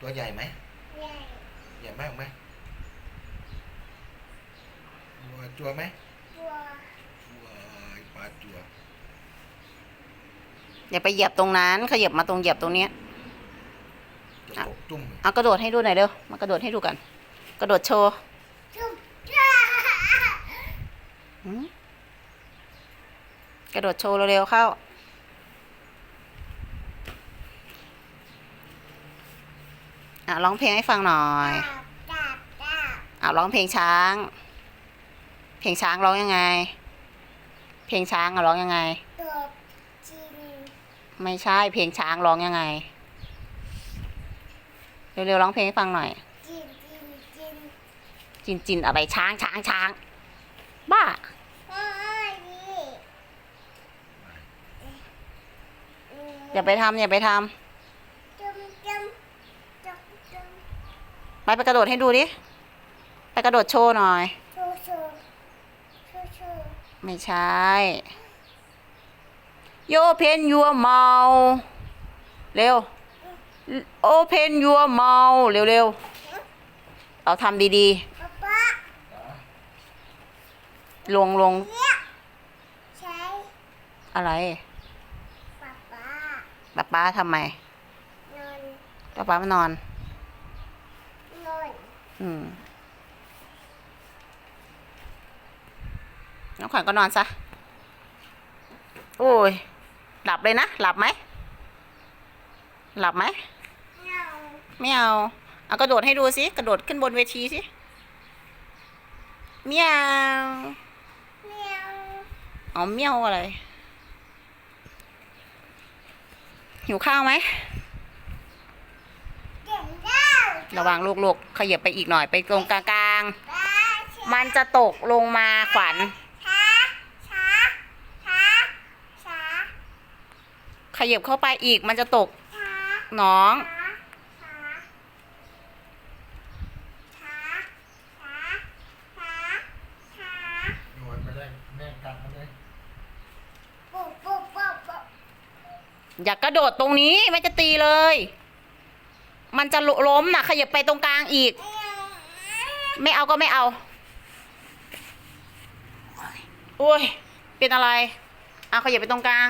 ตัวใหญ่ไหมใหญ่ใหญ่มากไหมตัวจัวไหมตัวว้ายปลาจัวอย่าไปเหยียบตรงนั้นขยับมาตรงเหยียบตรงเนี้ยจะตกจุ่มเลยเอากระโดดให้ดูหน่อยเร็วมากระโดดให้ดูกัน กระโดดโชว์จุ๊บจ้าหืมกระโดดโชว์เร็วๆเข้า อะร้องเพลงให้ฟังหน่อยจับจับจับอะร้องเพลงช้าง เพลงช้างร้องยังไง เพลงช้างอะร้องยังไงตัวจริงไม่ใช่เพลงช้างร้องยังไง เร็วๆร้องเพลงให้ฟังหน่อยจริงจริงจริงจินจินอะไรช้างช้างช้าง บ้าโอ้ยนี่อย่าไปทำอย่าไปทำ จุ๊บจุ๊บจุ๊บจุ๊บ ไปไปกระโดดให้ดูดิ ไปกระโดดโชว์หน่อยชูชูชูชูไม่ใช่ โยเพนยัวเมาเร็ว โอเพนยัวเมาเร็วเร็วๆเอาทำดีป๊าป๊าๆ ลงลงเนี่ยใช้อะไรป๊าป๊าป้าป้าทำไมนอน ป้าป้ามานอนน อนอืมน้องขวัญก็นอนซะ โอ้ย หลับเลยนะ หลับไหม หลับไหมนอนไม่เอา เอากระโดดให้ดูสิ กระโดดขึ้นบนเวทีสิเมียวเมียวอ๋อเมียวอะไร หิวข้าวไหม เก่งแล้ว ระวังลูกๆขยับไปอีกหน่อยไปตรงกลางป๊าๆมันจะตกลงมาขวัญช้าช้าช้าช้าขยับเข้าไปอีกมันจะตกช้าน้องช้าช้าช้าช้าช้าโดนไปได้แม่กัดมันเลยปุ๊บปุ๊บปุ๊บปุ๊บอย่ากระโดดตรงนี้มันจะตีเลย มันจะล้มนะขยับไปตรงกลางอีก ไม่เอาก็ไม่เอา โอ้ย เป็นอะไร เอาขยับไปตรงกลาง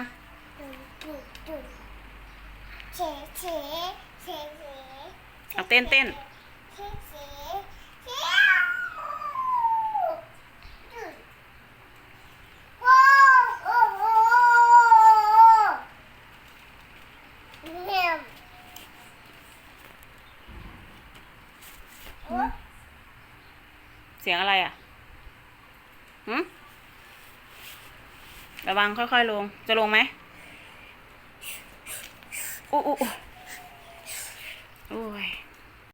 ปุ๊บปุ๊บปุ๊บเฉเฉเฉเฉเอาเต้นเต้น เฉเฉเฉโอ้โอ้โอ้เนี่ย เสียงอะไรอะหืมระวังค่อยๆลง จะลงไหมอู้อู้อู้โอ้ย